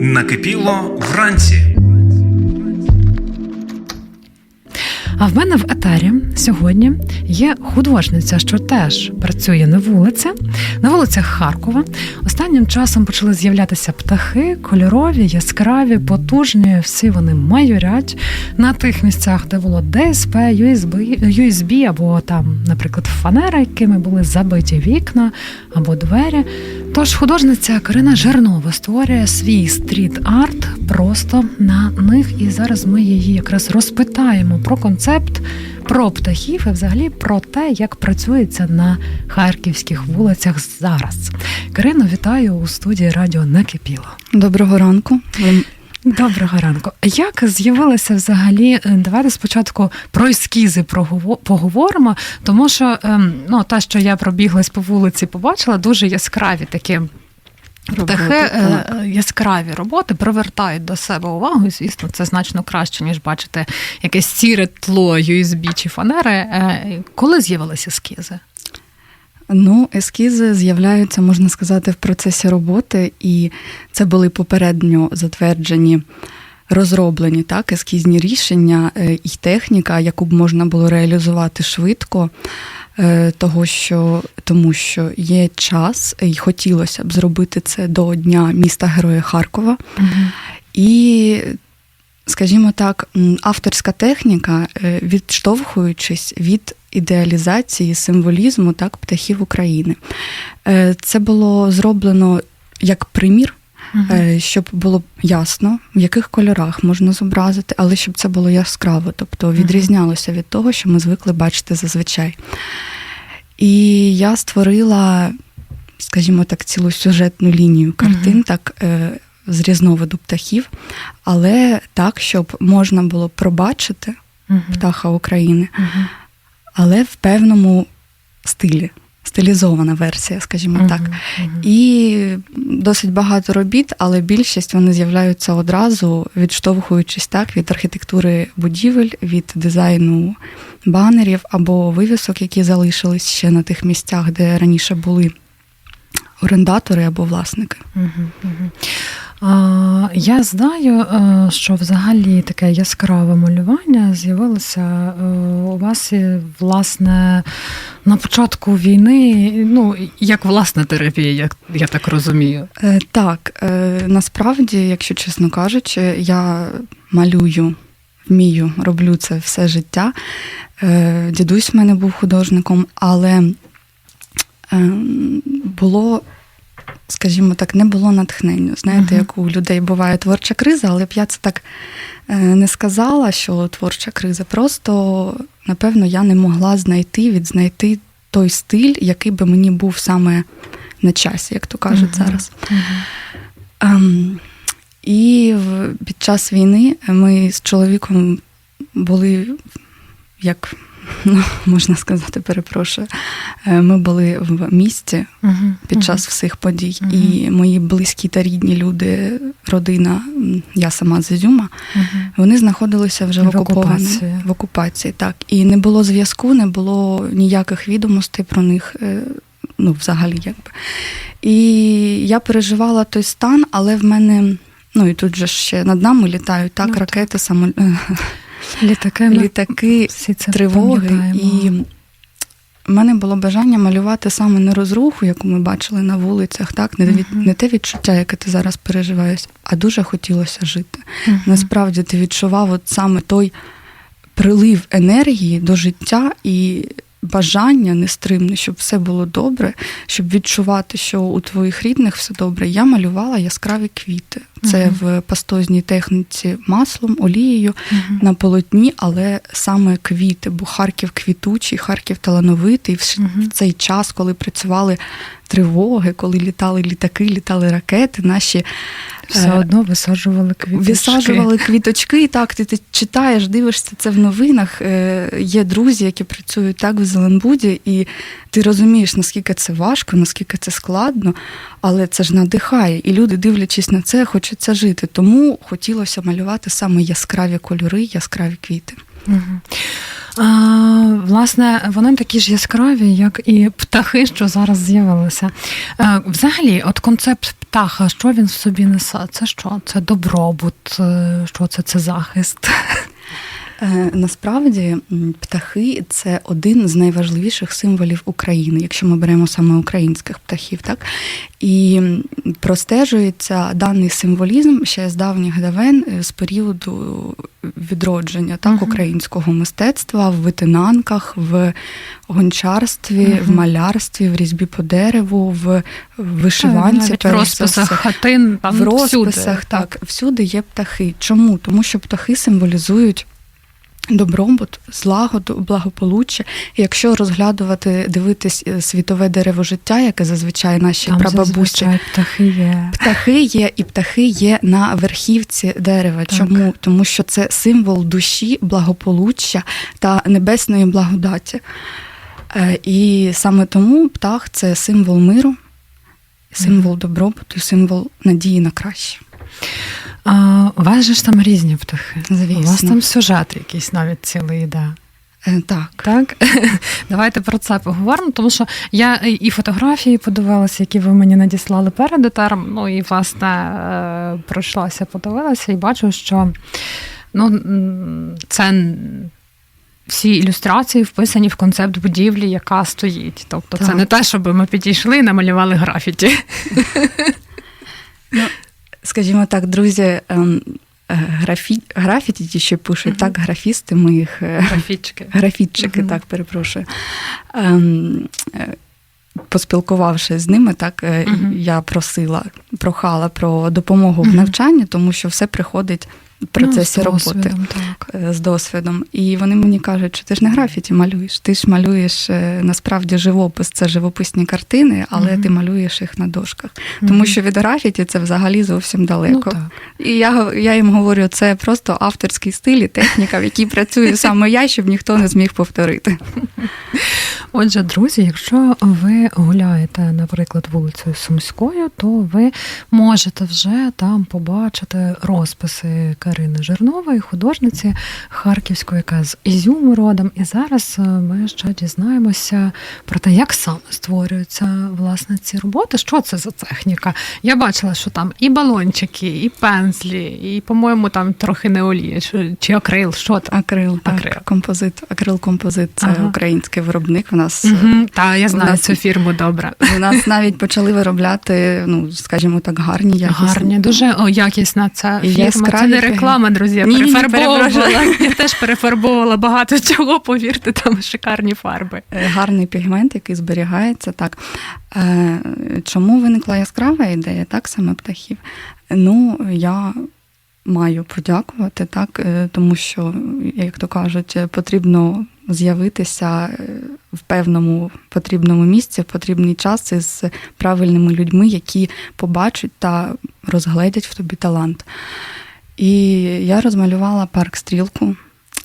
Накипіло вранці. А в мене в етері сьогодні є художниця, що теж працює на вулиці, на вулицях Харкова. Останнім часом почали з'являтися птахи, кольорові, яскраві, потужні. Всі вони майорять на тих місцях, де було ДСП, USB, USB або там, наприклад, фанера, якими були забиті вікна або двері. Тож художниця Карина Жернова створює свій стріт-арт просто на них. І зараз ми її якраз розпитаємо про концепт, про птахів і взагалі про те, як працюється на харківських вулицях зараз. Карину вітаю у студії Радіо Накипіло. Доброго ранку. Доброго ранку. Як з'явилося взагалі? е, Давайте спочатку про ескізи поговоримо, тому що ем, ну, те, що я пробіглась по вулиці, побачила дуже яскраві такі. Птахи е, яскраві роботи привертають до себе увагу. І, звісно, це значно краще, ніж бачити якесь сіре тло USB чи фанери. Е, Коли з'явилися ескізи? Ну, ескізи з'являються, можна сказати, в процесі роботи, і це були попередньо затверджені, розроблені так, ескізні рішення е, і техніка, яку б можна було реалізувати швидко, е, того, що, тому що є час, і хотілося б зробити це до Дня міста Героя Харкова. І, скажімо так, авторська техніка, е, відштовхуючись від ідеалізації символізму так, птахів України. Е, Це було зроблено як примір, е, щоб було ясно, в яких кольорах можна зобразити, але щоб це було яскраво, тобто відрізнялося від того, що ми звикли бачити зазвичай. І я створила, скажімо так, цілу сюжетну лінію картин, Мгм. так, з різновиду птахів, але так, щоб можна було пробачити Мгм. птаха України, Мгм. але в певному стилі, стилізована версія, скажімо так. Мгм. Мгм. І досить багато робіт, але більшість вони з'являються одразу, відштовхуючись так від архітектури будівель, від дизайну банерів або вивісок, які залишились ще на тих місцях, де раніше були орендатори або власники. А, Я знаю, е, що взагалі таке яскраве малювання з'явилося е, у вас, власне, на початку війни, ну, як власна терапія, як я так розумію. Е, Так, насправді, якщо чесно кажучи, я малюю, вмію, роблю це все життя. Дідусь в мене був художником, але е, було, скажімо так, не було натхнення. Знаєте, як у людей буває творча криза, але б я це так е, не сказала, що творча криза. Просто, напевно, я не могла знайти, відзнайти той стиль, який би мені був саме на часі, як то кажуть Мгм. зараз. Ем, і під час війни ми з чоловіком були, як ну, можна сказати, перепрошую, е, ми були в місті під час всіх подій. І мої близькі та рідні люди, родина, я сама з Ізюма, вони знаходилися вже в, В окупації. в окупації. Так, і не було зв'язку, не було ніяких відомостей про них. е, Ну, взагалі, якби. І я переживала той стан, але в мене, ну і тут же ще над нами літають так, Ну, ракети, само... Літаки, літаки, всі це тривоги. пам'ятаємо. І в мене було бажання малювати саме не розруху, яку ми бачили на вулицях, так, не, від, не те відчуття, яке ти зараз переживаєш, а дуже хотілося жити. Мгм. Насправді ти відчував от саме той прилив енергії до життя і бажання нестримне, щоб все було добре, щоб відчувати, що у твоїх рідних все добре. Я малювала яскраві квіти. Це Мгм. в пастозній техніці маслом, олією Мгм. на полотні, але саме квіти, бо Харків квітучий, Харків талановитий. В ш- Мгм. в цей час, коли працювали тривоги, коли літали літаки, літали ракети, наші Все е, одно висаджували квіточки. Висаджували квіточки, і так ти, ти читаєш, дивишся це в новинах. Е, Є друзі, які працюють так в Зеленбуді, і ти розумієш, наскільки це важко, наскільки це складно, але це ж надихає. І люди, дивлячись на це, хочуть це жити. Тому хотілося малювати саме яскраві кольори, яскраві квіти. А, власне, вони такі ж яскраві, як і птахи, що зараз з'явилися. Взагалі, от концепт птаха, що він в собі несе? Це що? Це добробут, е, що це? Це захист. Е, Насправді птахи це один з найважливіших символів України, якщо ми беремо саме українських птахів, так і простежується даний символізм ще з давніх давен, е, з періоду відродження так, Мгм. українського мистецтва в витинанках, в гончарстві, в малярстві, в різьбі по дереву, в вишиванці. Навіть в розписах хатин, там в розписах, всюди, так, всюди є птахи. Чому? Тому що птахи символізують. Добробут, злагоду, благополуччя. Якщо розглядувати, дивитись е, світове дерево життя, яке зазвичай наші Там прабабусі, зазвичай птахи є. птахи є, і птахи є на верхівці дерева. Так. Чому? Тому що це символ душі, благополуччя та небесної благодаті. Е, І саме тому птах це символ миру, символ добробуту, символ надії на краще. А, у вас же ж там різні птахи. Звісно. У вас там сюжет якийсь навіть цілий йде. Е, Так. Так, давайте про це поговоримо, тому що я і фотографії подивилася, які ви мені надіслали перед етером. Ну і власне е, пройшлася, подивилася, і бачу, що ну, це всі ілюстрації вписані в концепт будівлі, яка стоїть. Тобто, це не те, щоб ми підійшли і намалювали графіті. Скажімо так, друзі, ем, е, графі... графіті ті, ще пишуть, Мгм. так, графісти, ми їх е, Графічки. графітчики, Мгм. так, перепрошую. Ем, е, Поспілкувавшись з ними, так Мгм. я просила, прохала про допомогу в навчанні, тому що все приходить процесі ну, з роботи. так. е, З досвідом. І вони мені кажуть, що ти ж не графіті малюєш, ти ж малюєш е, насправді живопис, це живописні картини, але Мгм. ти малюєш їх на дошках. Тому що від графіті це взагалі зовсім ну, далеко. так. І я, я їм говорю, це просто авторський стиль і техніка, в якій працюю саме я, щоб ніхто не зміг повторити. Отже, друзі, якщо ви гуляєте, наприклад, вулицею Сумською, то ви можете вже там побачити розписи Карини Жирнової, художниці Харківської, яка з Ізюму родом. І зараз е, ми ще дізнаємося про те, як саме створюються власне ці роботи. Що це за техніка? Я бачила, що там і балончики, і пензлі, і, по-моєму, там трохи не олія, чи, акрил, що там. Акрил, так, Акрил. композит. Акрил композит це Ага. український виробник. У нас Угу, та я знаю нас- цю фірму добре. у нас навіть почали виробляти, ну скажімо так, гарні якісні. Гарні, дуже якісна ця фірма. Це не. Реклама, друзі. Я перефарбовувала. Я теж перефарбовувала багато чого, повірте, там шикарні фарби. Е, Гарний пігмент, який зберігається. Так. Е, Чому виникла яскрава ідея, так, саме птахів? Ну, я маю подякувати, так, е, тому що, як то кажуть, потрібно з'явитися в певному потрібному місці, в потрібний час із правильними людьми, які побачать та розгледять в тобі талант. І я розмалювала парк стрілку.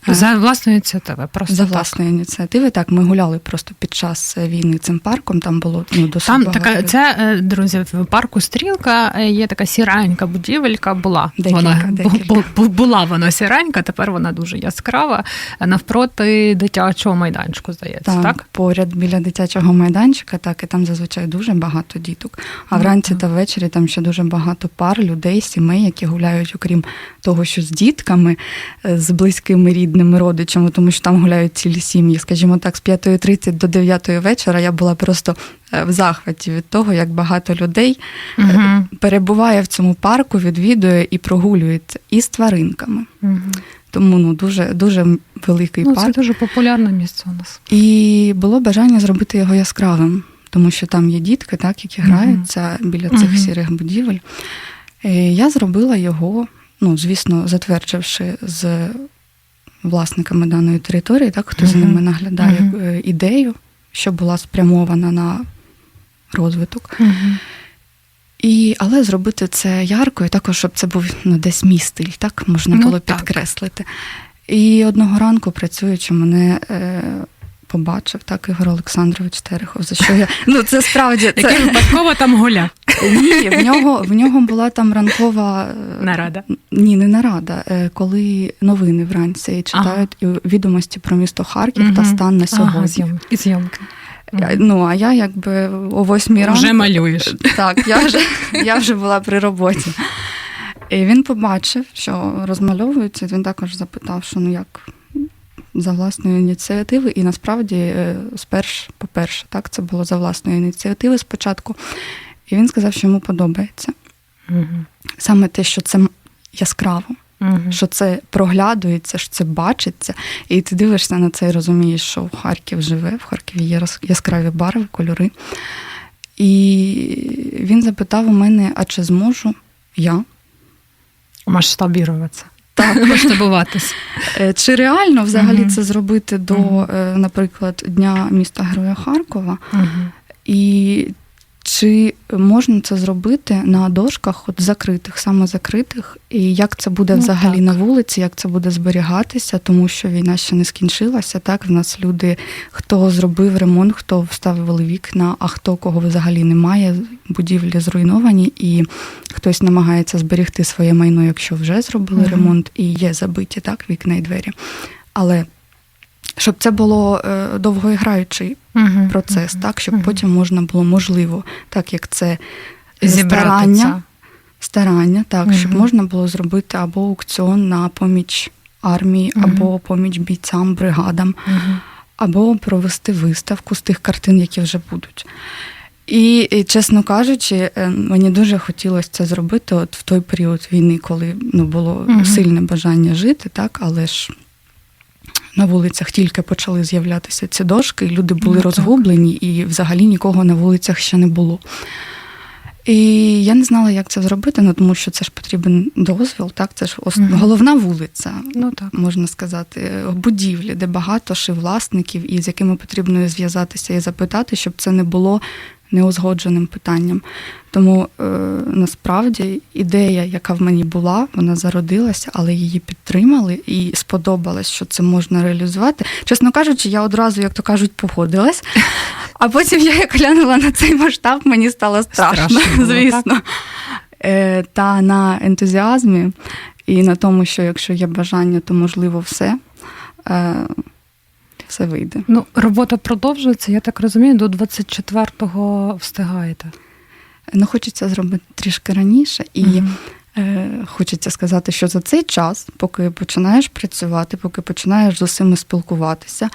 За власної ініціативи. Просто за так. власної ініціативи, так ми гуляли просто під час е, війни цим парком. Там було ну досить Там багато. така, це, е, друзі, в парку Стрілка е, є така сіренька будівелька, була. Декілька, вона, декілька. бу- бу- була вона сіренька, тепер вона дуже яскрава, навпроти дитячого майданчику, здається, Там, так? поряд біля дитячого майданчика, так і там зазвичай дуже багато діток. А вранці так. та ввечері там ще дуже багато пар, людей, сімей, які гуляють, окрім того, що з дітками, з близькими рідними родичами, тому що там гуляють цілі сім'ї. Скажімо так, з 5.30 до 9 вечора я була просто е, в захваті від того, як багато людей Угу. перебуває в цьому парку, відвідує і прогулюється і з тваринками. Угу. Тому ну дуже дуже великий Ну, це дуже популярне місце у нас. І було бажання зробити його яскравим, тому що там є дітки, так, які граються біля цих сірих будівель. І я зробила його, ну, звісно, затвердживши з власниками даної території, так, хто за ними наглядає Мгм. е, ідею, що була спрямована на розвиток. Угу. І, але зробити це ярко, і також, щоб це був ну, десь мій стиль, так можна Ну, було так. підкреслити. І одного ранку, працюючи, мене е, побачив, так, Ігор Олександрович Терехов, за що я. Ну, це справді. Це... Який випадково там гуляв. Ні, в нього, в нього була там ранкова е, Нарада. Ні, не нарада. е, Коли новини вранці читають і відомості про місто Харків та стан на Ага, сьогодні. зйом- і зйомки. Ну, а я якби о восьмій ранку. Вже малюєш. Так, я вже, я вже була при роботі. І він побачив, що розмальовується. Він також запитав, що ну як за власної ініціативи. І насправді, е, сперш, по-перше, так, це було за власної ініціативи спочатку. І він сказав, що йому подобається. Мгм. Саме те, що це яскраво, Мгм. що це проглядується, що це бачиться, і ти дивишся на це і розумієш, що Харків живе, в Харкові є яскраві барви, кольори. І він запитав у мене, а чи зможу я Масштабіруватися. Так, Масштабуватися. Е, Чи реально взагалі це зробити до, е, наприклад, Дня міста Героя Харкова? І чи можна це зробити на дошках, от закритих, саме закритих, і як це буде Ну, взагалі так. на вулиці, як це буде зберігатися, тому що війна ще не скінчилася. Так, в нас люди, хто зробив ремонт, хто вставили вікна, а хто кого взагалі немає, будівлі зруйновані, і хтось намагається зберегти своє майно, якщо вже зробили Мгм. ремонт, і є забиті так, вікна і двері. Але щоб це було е, довгоіграючий Мгм. процес, Мгм. так, щоб Мгм. потім можна було можливо, так як це зібрати старання, старання, так, щоб можна було зробити або аукціон на поміч армії, або поміч бійцям, бригадам, це. Або провести виставку з тих картин, які вже будуть. І, і чесно кажучи, е, мені дуже хотілося це зробити от в той період війни, коли ну, було Мгм. сильне бажання жити, так, але ж на вулицях тільки почали з'являтися ці дошки, люди були Ну, розгублені, і взагалі нікого на вулицях ще не було. І я не знала, як це зробити, ну тому що це ж потрібен дозвіл, так це ж ос- Мгм. головна вулиця, Ну так. можна сказати, будівлі, де багато ще власників, і з якими потрібно зв'язатися і запитати, щоб це не було неузгодженим питанням. Тому е, насправді ідея, яка в мені була, вона зародилася, але її підтримали і сподобалось, що це можна реалізувати. Чесно кажучи, я одразу, як то кажуть, погодилась. А потім я як глянула на цей масштаб, мені стало страшно, Страшно було, звісно. Е, Та на ентузіазмі і на тому, що якщо є бажання, то можливо все. Е, Все вийде. Ну, робота продовжується, я так розумію, до 24-го встигаєте. Ну, хочеться зробити трішки раніше, і е, хочеться сказати, що за цей час, поки починаєш працювати, поки починаєш з усіми спілкуватися,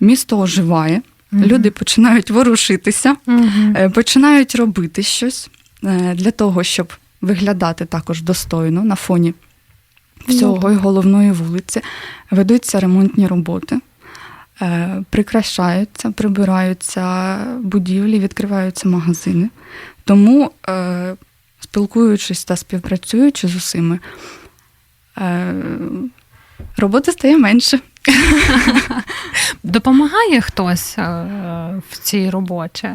місто оживає, Мгм. люди починають ворушитися, е, починають робити щось е, для того, щоб виглядати також достойно на фоні всього і головної вулиці. Ведуться ремонтні роботи. Е, Прикрашаються, прибираються будівлі, відкриваються магазини. Тому, е, спілкуючись та співпрацюючи з усіми, е, роботи стає менше. Допомагає хтось в цій роботі?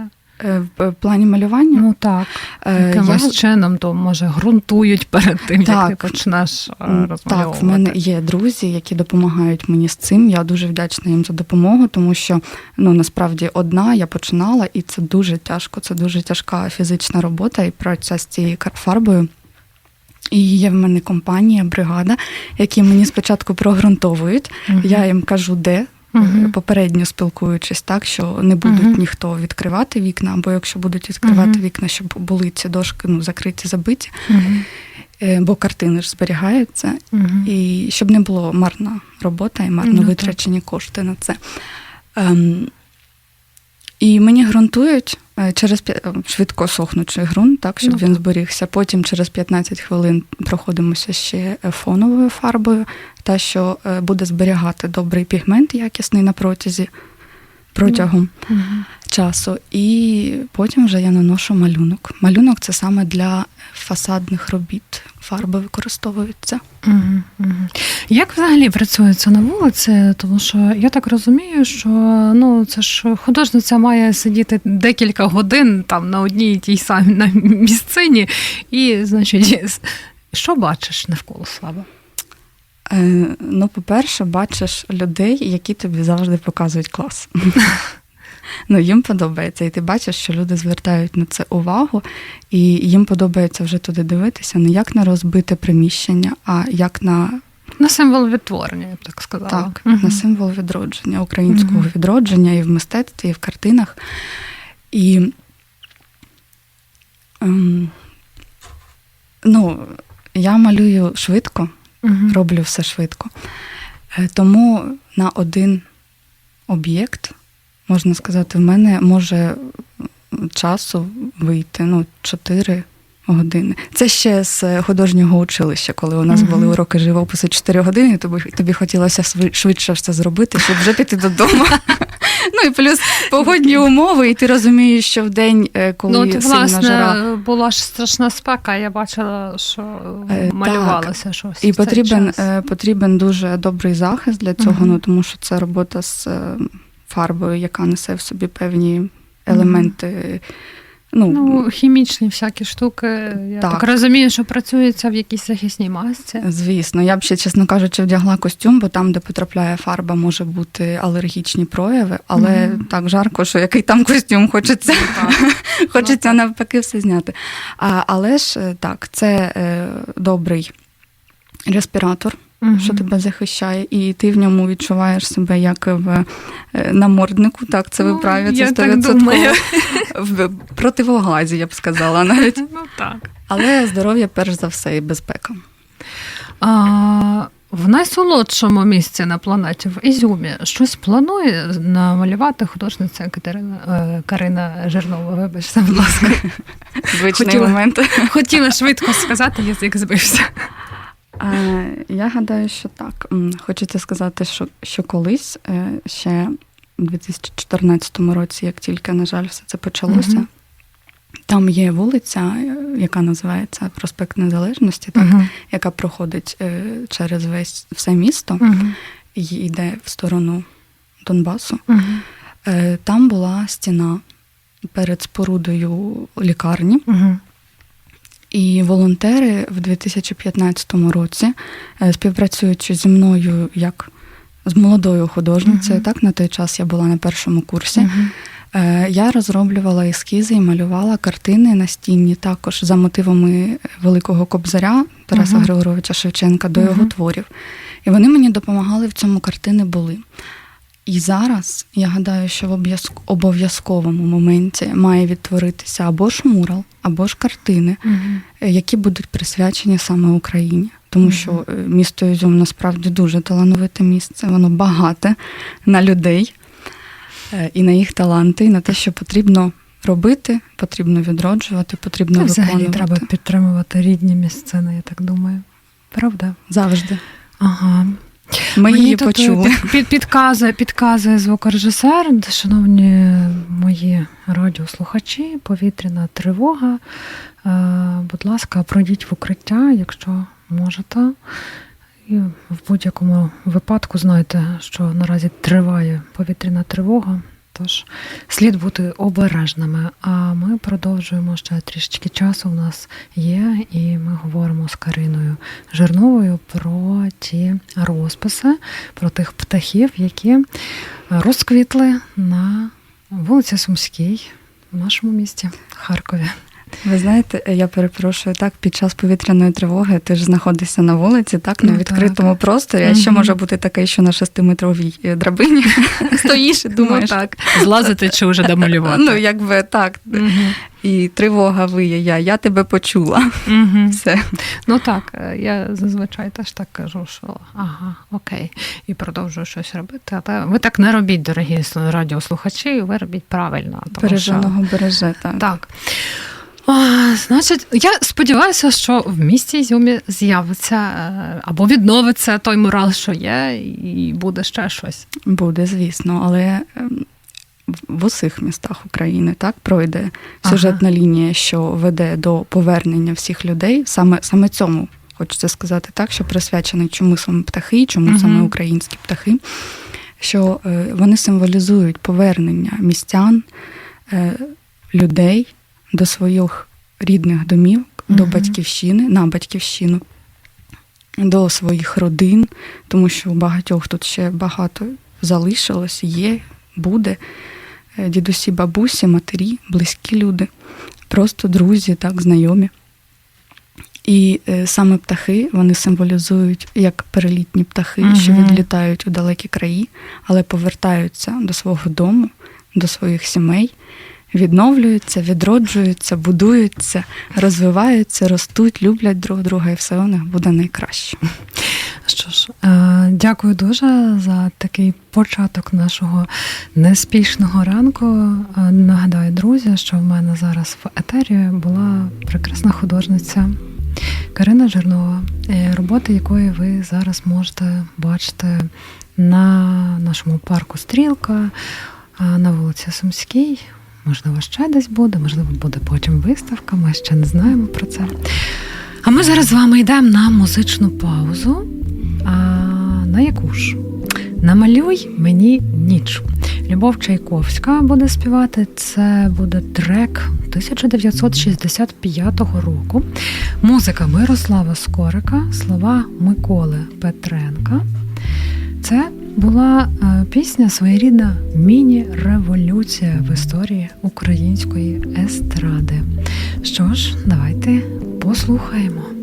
Е, В плані малювання Ну так. Е, Якимось я- чином, то може ґрунтують перед тим, як ти почнеш е, розмальовувати. Так, в мене є друзі, які допомагають мені з цим. Я дуже вдячна їм за допомогу, тому що ну насправді одна я починала, і це дуже тяжко. Це дуже тяжка фізична робота і праця з цією фарбою. І є в мене компанія, бригада, які мені спочатку прогрунтовують. Мгм. Я їм кажу, де. Е, Попередньо спілкуючись так, що не будуть угу. ніхто відкривати вікна, або якщо будуть відкривати угу. вікна, щоб були ці дошки ну, закриті, забиті. Е, бо картини ж зберігаються, угу. і щоб не було марна робота і марно Ну, так. витрачені кошти на це. Ем, і мені ґрунтують е, через е, швидко сохнучий ґрунт, так, щоб Ну, він зберігся. Потім через 15 хвилин проходимося ще е, фоновою фарбою, та що буде зберігати добрий пігмент якісний на протязі протягом. Часу. І потім вже я наношу малюнок. Малюнок це саме для фасадних робіт. Фарби використовуються. Мгм, мгм. Як взагалі працюється на вулиці? Тому що я так розумію, що ну це ж художниця має сидіти декілька годин там на одній і тій самій на місцині, і значить, що бачиш навколо себе? Е, Ну, по-перше, бачиш людей, які тобі завжди показують клас. Ну, їм подобається, і ти бачиш, що люди звертають на це увагу, і їм подобається вже туди дивитися не як на розбите приміщення, а як на На символ відтворення, я б так сказала. так, Мгм. на символ відродження, українського Мгм. відродження і в мистецтві, і в картинах. І ем, ну, я малюю швидко, Мгм. роблю все швидко. Е, Тому на один об'єкт, можна сказати, в мене може часу вийти ну, 4 години. Це ще з художнього училища, коли у нас Мгм. були уроки живопису 4 години, тобі, тобі хотілося швидше все зробити, щоб вже піти додому. Ну і плюс погодні умови, і ти розумієш, що в день, е, коли Ну, от, сильна власне, жара. була ж страшна спека, я бачила, що Е, малювалося щось. І потрібен, час. е, потрібен дуже добрий захист для цього, Мгм. ну тому що це робота з фарбою, яка несе в собі певні елементи. Ну, Ну, хімічні всякі штуки. Я так. Так. розумію, що працюється в якійсь захисній масці. звісно, я б ще, чесно кажучи, вдягла костюм, бо там, де потрапляє фарба, може бути алергічні прояви, але Мгм. так жарко, що який там костюм хочеться. Хочеться навпаки все зняти. А, але ж е, так, це е, добрий респіратор. Мгм. що тебе захищає, і ти в ньому відчуваєш себе як в е, наморднику. Так, це ви Ну, праві, це я 100%. в противогазі, я б сказала навіть. Ну так. Але здоров'я перш за все і безпека. А, в найсолодшому місці на планеті в Ізюмі щось планує намалювати художниця Катерина е, Карина Жирнова. Вибачте, будь ласка. Звичний Хотіла. момент. Хотіла швидко сказати, язик збився. Я гадаю, що так. Хочеться сказати, що, що колись е, ще у 2014 році, як тільки, на жаль, все це почалося. Мгм. Там є вулиця, е, яка називається Проспект Незалежності, так, Мгм. яка проходить е, через весь все місто і йде в сторону Донбасу. Там була стіна перед спорудою лікарні, Мгм. І волонтери в 2015 році, е, співпрацюючи зі мною як з молодою художницею, Мгм. так на той час я була на першому курсі. Е, Я розроблювала ескізи і малювала картини настінні також за мотивами великого кобзаря Тараса Мгм. Григоровича Шевченка до його творів. І вони мені допомагали в цьому картини були. І зараз я гадаю, що в обов'язк- обов'язковому моменті має відтворитися або ж мурал, або ж картини, е, які будуть присвячені саме Україні. Тому що е, місто Ізюм насправді дуже талановите місце, воно багате на людей е, і на їх таланти, і на те, що потрібно робити, потрібно відроджувати, потрібно Та взагалі треба підтримувати рідні місцини, я так думаю. Правда? завжди. Ага. Ми Мені її тут, почули. Під, під, підказує, підказує звукорежисер, шановні мої радіослухачі, повітряна тривога. Е, будь ласка, пройдіть в укриття, якщо можете. І в будь-якому випадку знайте, що наразі триває повітряна тривога. Тож слід бути обережними. А ми продовжуємо ще трішечки часу. У нас є, і ми говоримо з Кариною Жирновою про ті розписи, про тих птахів, які розквітли на вулиці Сумській в нашому місті Харкові. Ви знаєте, я перепрошую, так, під час повітряної тривоги ти ж знаходишся на вулиці, так, на Ну, відкритому просторі, а ще може бути таке, що на шестиметровій е, драбині стоїш і думаєш. Ну, так. Злазити чи вже домалювати. Ну, якби так. І тривога виє, я, я тебе почула. Все. Ну так, е, я зазвичай теж так кажу, що ага, окей, і продовжую щось робити. Але ви так не робіть, дорогі радіослухачі, ви робіть правильно. Що... Береженого береже, так. Так. А, значить, я сподіваюся, що в місті Ізюмі з'явиться е, або відновиться той мурал, що є, і буде ще щось. Буде, звісно, але ем, в- усіх містах України так пройде сюжетна лінія, що веде до повернення всіх людей. Саме, саме цьому хочеться сказати так, що присвячений чому саме птахи, чому Мгм. саме українські птахи, що е, вони символізують повернення містян, е, людей до своїх рідних домів, до батьківщини, на батьківщину. до своїх родин, тому що у багатьох тут ще багато залишилось, є, буде. Е, Дідусі, бабусі, матері, близькі люди, просто друзі, так, знайомі. І е, саме птахи вони символізують як перелітні птахи, що відлітають у далекі краї, але повертаються до свого дому, до своїх сімей, відновлюються, відроджуються, будуються, розвиваються, ростуть, люблять друг друга, і все у них буде найкраще. Що ж, е, дякую дуже за такий початок нашого неспішного ранку. Е, Нагадаю, друзі, що в мене зараз в етері була прекрасна художниця Карина Жирнова, е, роботи якої ви зараз можете бачити на нашому парку Стрілка, на вулиці Сумській. Можливо, ще десь буде, можливо, буде потім виставка, ми ще не знаємо про це. А ми зараз з вами йдемо на музичну паузу. А на яку ж? Намалюй мені ніч. Любов Чайковська буде співати. Це буде трек 1965 року. Музика Мирослава Скорика, слова Миколи Петренка. Це була е, пісня своєрідна міні-революція в історії української естради. Що ж, давайте послухаємо.